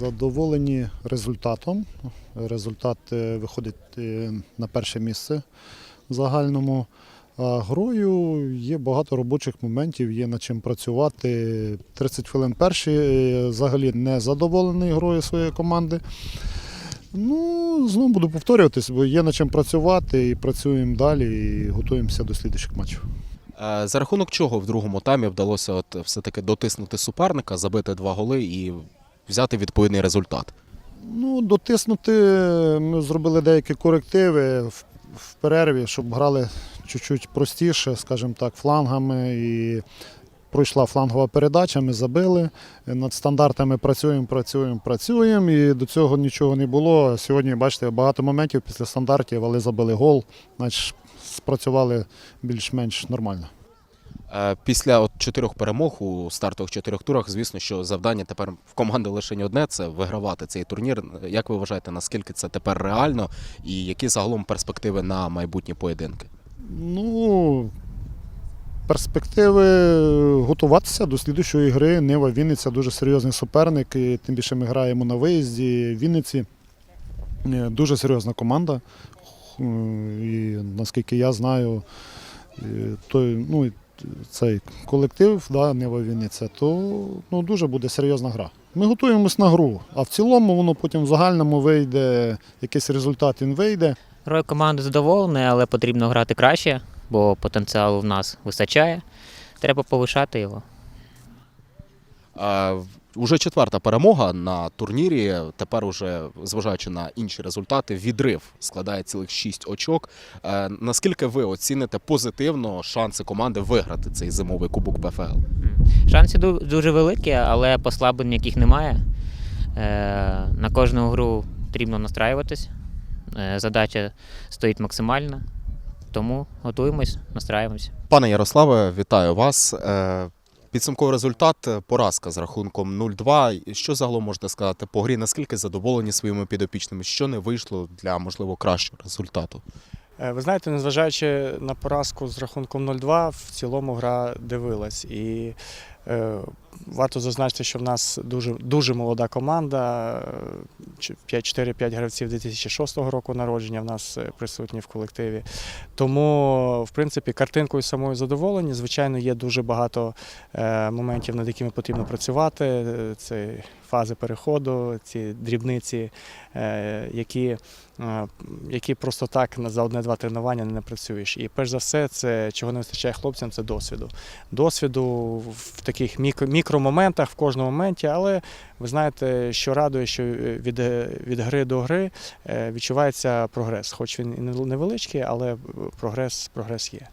Задоволені результатом. Результат е, виходить е, на перше місце в загальному. А грою є багато робочих моментів, є над чим працювати. 30 хвилин перші е, взагалі не задоволений грою своєї команди. Ну, знову буду повторюватись, бо є над чим працювати і працюємо далі і готуємося до слідчих матчів. За рахунок чого в другому таймі вдалося от все-таки дотиснути суперника, забити два голи і взяти відповідний результат? Ну, дотиснути ми зробили деякі корективи в, в перерві, щоб грали чуть-чуть простіше, скажімо так, флангами. І пройшла флангова передача, ми забили. Над стандартами працюємо, працюємо, працюємо. І до цього нічого не було. Сьогодні, бачите, багато моментів після стандартів, але забили гол, значить спрацювали більш-менш нормально. Е, Після от чотирьох перемог у стартових чотирьох турах, звісно, що завдання тепер в команди лише не одне це вигравати цей турнір. Як ви вважаєте, наскільки це тепер реально, і які загалом перспективи на майбутні поєдинки? Ну, перспективи готуватися до слідущої гри. Нива Вінниця дуже серйозний суперник. І тим більше ми граємо на виїзді. Вінниці е, дуже серйозна команда. Е, І наскільки я знаю, той, ну, цей колектив, да, Нива Вінниця, то ну, дуже буде серйозна гра. Ми готуємось на гру, а в цілому воно потім в загальному вийде, якийсь результат він вийде. Рой команди задоволений, але потрібно грати краще, бо потенціалу в нас вистачає. Треба повишати його. Е, Уже четверта перемога на турнірі. Тепер, уже зважаючи на інші результати, відрив складає цілих шість очок. Е, Наскільки ви оціните позитивно шанси команди виграти цей зимовий кубок ПФЛ? Шанси дуже великі, але послаблень яких немає. Е, На кожну гру потрібно настраюватись. Е, Задача стоїть максимальна, тому готуємось, настраюємося. Пане Ярославе, вітаю вас. Підсумковий результат поразка з рахунком 0-2. Що загалом можна сказати по грі? Наскільки задоволені своїми підопічними? Що не вийшло для можливо кращого результату? Е, Ви знаєте, незважаючи на поразку з рахунком 0-2, в цілому гра дивилась. І е, варто зазначити, що в нас дуже, дуже молода команда. е, ч- 5-4-5 гравців 2006 року народження в нас е, присутні в колективі. Тому, в принципі, картинкою самою задоволені. Звичайно, є дуже багато е, моментів, над якими потрібно працювати. Це фази переходу, ці дрібниці, е, які які просто так за одне-два тренування не напрацюєш. І перш за все, це чого не вистачає хлопцям, це досвіду. Досвіду в таких мікро, мікромоментах, в кожному моменті, але ви знаєте, що радує, що е, від, е, від гри до гри е, відчувається прогрес. Хоч він і невеличкий, але прогрес, прогрес є.